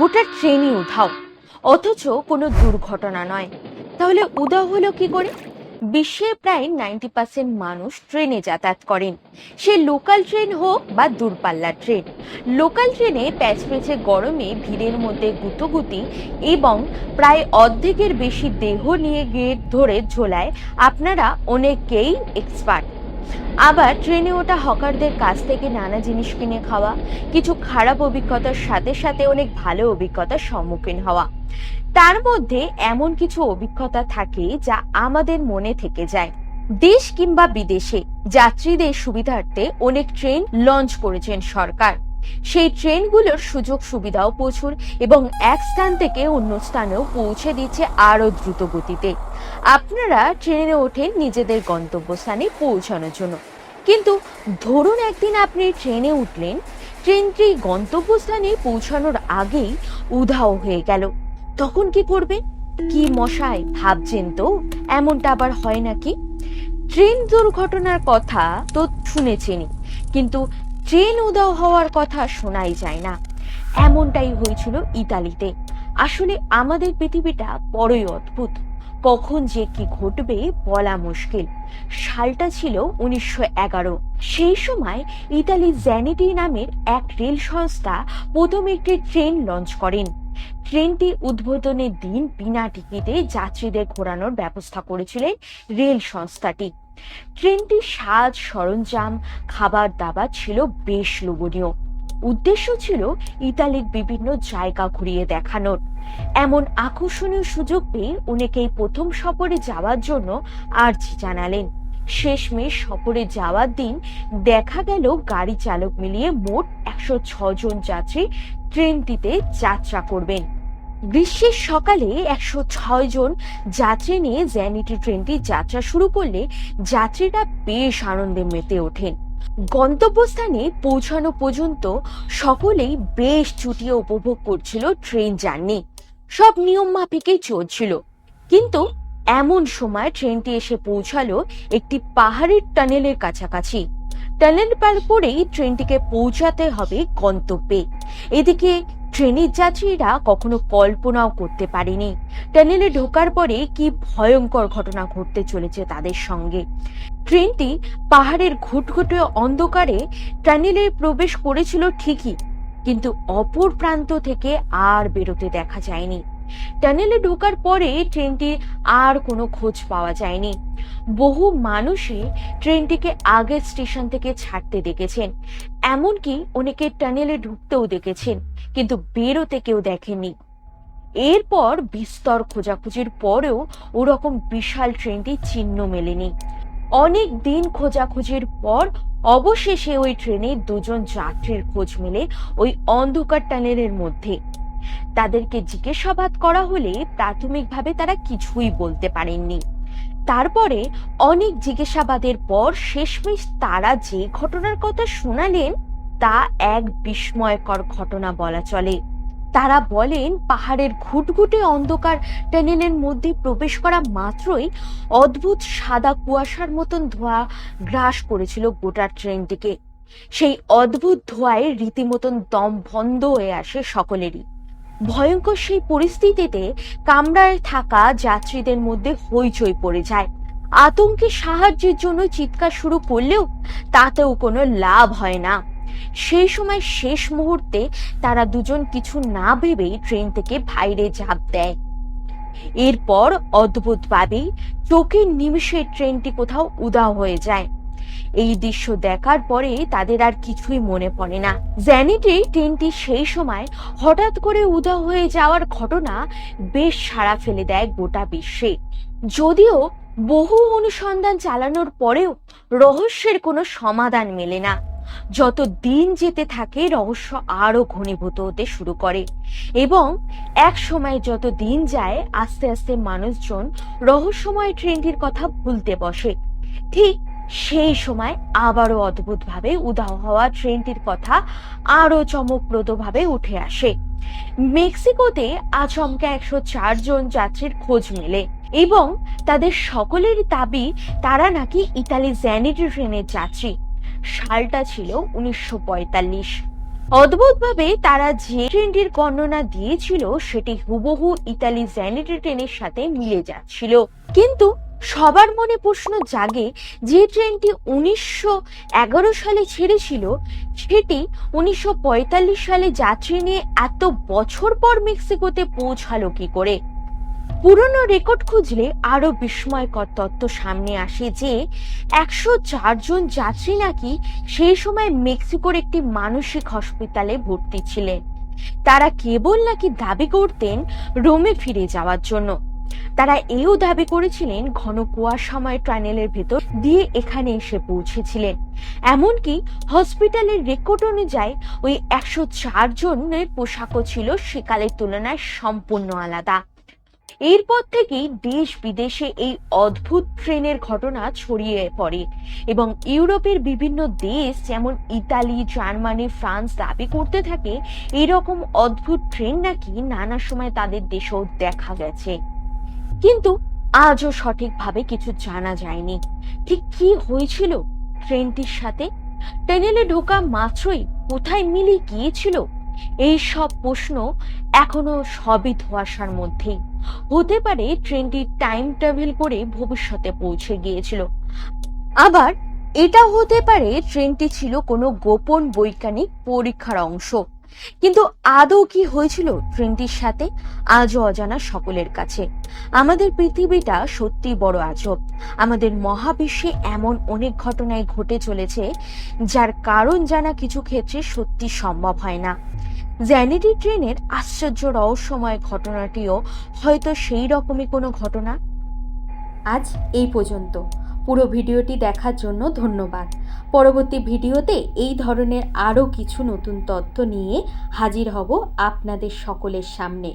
গোটা ট্রেনই উধাও। অথচ কোনো দুর্ঘটনা নয়। তাহলে উধাও হলো কি করে? বিশ্বের প্রায় নাইনটি পার্সেন্ট মানুষ ট্রেনে যাতায়াত করেন। সে লোকাল ট্রেন হোক বা দূরপাল্লার ট্রেন, লোকাল ট্রেনে প্যাচ প্যাচপ্যাচে গরমে ভিড়ের মধ্যে গুতোগুতি এবং প্রায় অর্ধেকের বেশি দেহ নিয়ে গিয়ে ধরে ঝোলায় আপনারা অনেকেই এক্সপার্ট আবার ট্রেনে ওটা হকারদের কাছ থেকে নানা জিনিস কিনে খাওয়া, কিছু খারাপ অভিজ্ঞতার সাথে সাথে অনেক ভালো অভিজ্ঞতার সম্মুখীন হওয়া। তার মধ্যে এমন কিছু অভিজ্ঞতা থাকে যা আমাদের মনে থেকে যায়। দেশ কিংবা বিদেশে যাত্রীদের সুবিধার্থে অনেক ট্রেন লঞ্চ করেছেন সরকার। সেই ট্রেনগুলোর সুযোগ সুবিধাও প্রচুর এবং এক স্থান থেকে অন্য স্থানেও পৌঁছে দিচ্ছে আরও দ্রুত গতিতে। আপনারা ট্রেনে ওঠেন নিজেদের গন্তব্যস্থানে পৌঁছানোর জন্য। কিন্তু ধরুন একদিন আপনি ট্রেনে উঠলেন, ট্রেনটি গন্তব্যস্থানে পৌঁছানোর আগেই উধাও হয়ে গেল। তখন কি করবেন কি মশাই ভাবছেন তো? এমনটা আবার হয় নাকি? ট্রেন দুর্ঘটনার কথা তো শুনেছেনই। কিন্তু ট্রেন উধাও হওয়ার কথা শোনাই যায় না। এমনটাই হয়েছিল ইতালিতে। আসলে আমাদের পৃথিবীটা বড়ই অদ্ভুত। কখন যে কি ঘটবে বলা মুশকিল। সালটা ছিল উনিশশো এগারো। সেই সময় ইতালি জ্যানিটি নামের এক রেল সংস্থা প্রথম একটি ট্রেন লঞ্চ করেন। ট্রেনটি উদ্বোধনের দিন বিনা টিকিটে যাত্রীদের ঘোরানোর ব্যবস্থা করেছিলেন রেল সংস্থাটি। ট্রেনটির সাজ সরঞ্জাম, খাবার দাবার ছিল বেশ লোভনীয়। উদ্দেশ্য ছিল ইতালির বিভিন্ন জায়গা ঘুরিয়ে দেখানোর। এমন আকর্ষণীয় সুযোগ পেয়ে অনেকেই প্রথম সফরে যাওয়ার জন্য আর্জি জানালেন। শেষমেশ সফরে যাওয়ার দিন দেখা গেল গাড়ি চালক মিলিয়ে মোট একশো জন যাত্রী ট্রেনটিতে যাত্রা করবেন। গ্রীষ্মের সকালে একশো ছয় জন যাত্রী নিয়ে জ্যানিটি ট্রেনটি যাত্রা শুরু করলে যাত্রীরা বেশ আনন্দে মেতে ওঠেন। গন্তব্যস্থানে পৌঁছানো পর্যন্ত সকলেই বেশ চুটিয়ে উপভোগ করছিল ট্রেন জার্নি। সব নিয়ম মাফিকই চলছিল। কিন্তু এমন সময় ট্রেনটি এসে পৌঁছালো একটি পাহাড়ের টানেলের কাছাকাছি। টানেল পার করেই ট্রেনটিকে পৌঁছাতে হবে গন্তব্যে। এদিকে ট্রেনের যাত্রীরা কখনো কল্পনাও করতে পারেনি। টানেলে ঢোকার পরে কি ভয়ঙ্কর ঘটনা ঘটতে চলেছে তাদের সঙ্গে। ট্রেনটি পাহাড়ের ঘুটঘুটে অন্ধকারে টানেলে প্রবেশ করেছিল ঠিকই, কিন্তু অপর প্রান্ত থেকে আর বেরোতে দেখা যায়নি। টানেলে ঢোকার পরে ট্রেনটি আর কোনো খোঁজ পাওয়া যায়নি। বহু মানুষই ট্রেনটিকে আগের স্টেশন থেকে ছাড়তে দেখেছেন। এমনকি অনেকে টানেলে ঢুকতেও দেখেছেন, কিন্তু বেরোতে কেউ দেখেনি এরপর বিস্তর খোঁজাখুঁজির পরেও ওরকম বিশাল ট্রেনটি চিহ্ন মেলেনি। অনেক দিন খোঁজাখুঁজির পর অবশেষে ওই ট্রেনে দুজন যাত্রীর খোঁজ মেলে ওই অন্ধকার টানেলের মধ্যে। তাদেরকে জিজ্ঞাসাবাদ করা হলে প্রাথমিকভাবে তারা কিছুই বলতে পারেননি। তারপরে অনেক জিজ্ঞাসাবাদের পর শেষমেশ তারা যে ঘটনার কথা শোনালেন, তা এক বিস্ময়কর ঘটনা বলা চলে। তারা বলেন, পাহাড়ের ঘুটঘুটে অন্ধকার টানেলের মধ্যে প্রবেশ করা মাত্রই অদ্ভুত সাদা কুয়াশার মতন ধোঁয়া গ্রাস করেছিল গোটা ট্রেনটিকে। সেই অদ্ভুত ধোঁয়ায় রীতিমতন দম বন্ধ হয়ে আসে সকলেরই। ভয়ঙ্কর সেই পরিস্থিতিতে কামরায় থাকা যাত্রীদের মধ্যে হইচই পড়ে যায়। আতঙ্কে সাহায্যের জন্য চিৎকার শুরু করলেও তাতেও কোনো লাভ হয় না। সেই সময় শেষ মুহূর্তে তারা দুজন কিছু না ভেবেই ট্রেন থেকে বাইরে ঝাঁপ দেয়। এরপর অদ্ভুতভাবে চোখের নিমিষে ট্রেনটি কোথাও উদা হয়ে যায়। এই দৃশ্য দেখার পরে তাদের আর কিছুই মনে পড়ে না। জ্যানিটি ট্রেনটি সেই সময় হঠাৎ করে উদা হয়ে যাওয়ার ঘটনা বেশ সাড়া ফেলে দেয় গোটা বিশ্বে। যদিও বহু অনুসন্ধান চালানোর পরেও রহস্যের কোনো সমাধান মেলে না। যত দিন যেতে থাকে, রহস্য আরও ঘনীভূত হতে শুরু করে এবং এক সময় যত দিন যায়, আস্তে আস্তে মানুষজন রহস্যময় ট্রেনটির কথা ভুলতে বসে। ঠিক সেই সময় আবারও অদ্ভুতভাবে উধাও হওয়া ট্রেনটির কথা আরও চমকপ্রদভাবে উঠে আসে। মেক্সিকোতে আচমকা একশো চার জন যাত্রীর খোঁজ মেলে এবং তাদের সকলের দাবি, তারা নাকি ইতালি জ্যানিটি ট্রেনের যাত্রী। সালটা ছিল উনিশশো পঁয়তাল্লিশ। অদ্ভুতভাবে তারা যে ট্রেনটির বর্ণনা দিয়েছিল, সেটি হুবহু ইতালি জ্যানিটি ট্রেনের সাথে মিলে যাচ্ছিল। কিন্তু সবার মনে প্রশ্ন জাগে যে ট্রেনটি উনিশশো এগারো সালে ছেড়েছিল, সেটি উনিশশো পঁয়তাল্লিশ সালে যাত্রী নিয়ে এত বছর পর মেক্সিকোতে পৌঁছালো কি করে? পুরনো রেকর্ড খুঁজলে আরও বিস্ময়কর তত্ত্ব সামনে আসে যে, একশো জন যাত্রী নাকি সেই সময় মেক্সিকোর একটি মানসিক হসপিটালে ভর্তি ছিলেন। তারা কেবল নাকি দাবি করতেন রোমে ফিরে যাওয়ার জন্য। তারা এও দাবি করেছিলেন ঘন কুয়াশাময় টানেলের ভেতর দিয়ে এখানে এসে পৌঁছেছিলেন। এমনকি হসপিটালের রেকর্ড অনুযায়ী ওই একশো চার জনের পোশাকও ছিল সেকালের তুলনায় সম্পূর্ণ আলাদা। এরপর থেকেই দেশ বিদেশে এই অদ্ভুত ট্রেনের ঘটনা ছড়িয়ে পড়ে এবং ইউরোপের বিভিন্ন দেশ যেমন ইতালি, জার্মানি, ফ্রান্স দাবি করতে থাকে, এরকম অদ্ভুত ট্রেন নাকি নানা সময় তাদের দেশেও দেখা গেছে। কিন্তু আজও সঠিকভাবে কিছু জানা যায়নি। ঠিক কি হয়েছিল ট্রেনটির সাথে? টানেলে ঢোকা মাত্রই কোথায় মিলে গিয়েছিল? এই সব প্রশ্ন এখনও সবই ধোয়াশার মধ্যেই হতে পারে ট্রেনটি টাইম ট্রাভেল করে ভবিষ্যতে পৌঁছে গিয়েছিল। আবার এটা হতে পারে ট্রেনটি ছিল কোনো গোপন বৈজ্ঞানিক পরীক্ষার অংশ। কিন্তু আদৌ কি হয়েছিল ট্রেনটির সাথে? আজও অজানা সকলের কাছে। আমাদের পৃথিবীটা সত্যি বড় আজব। আমাদের মহাবিশ্বে এমন অনেক ঘটনায় ঘটে চলেছে, যার কারণ জানা কিছু ক্ষেত্রে সত্যি সম্ভব হয় না। জ্যানিটি ট্রেনের আশ্চর্য রহস্যময় ঘটনাটিও হয়তো সেই রকমই কোনো ঘটনা? আজ এই পর্যন্ত। পুরো ভিডিওটি দেখার জন্য ধন্যবাদ। পরবর্তী ভিডিওতে এই ধরনের আরও কিছু নতুন তথ্য নিয়ে হাজির হব আপনাদের সকলের সামনে।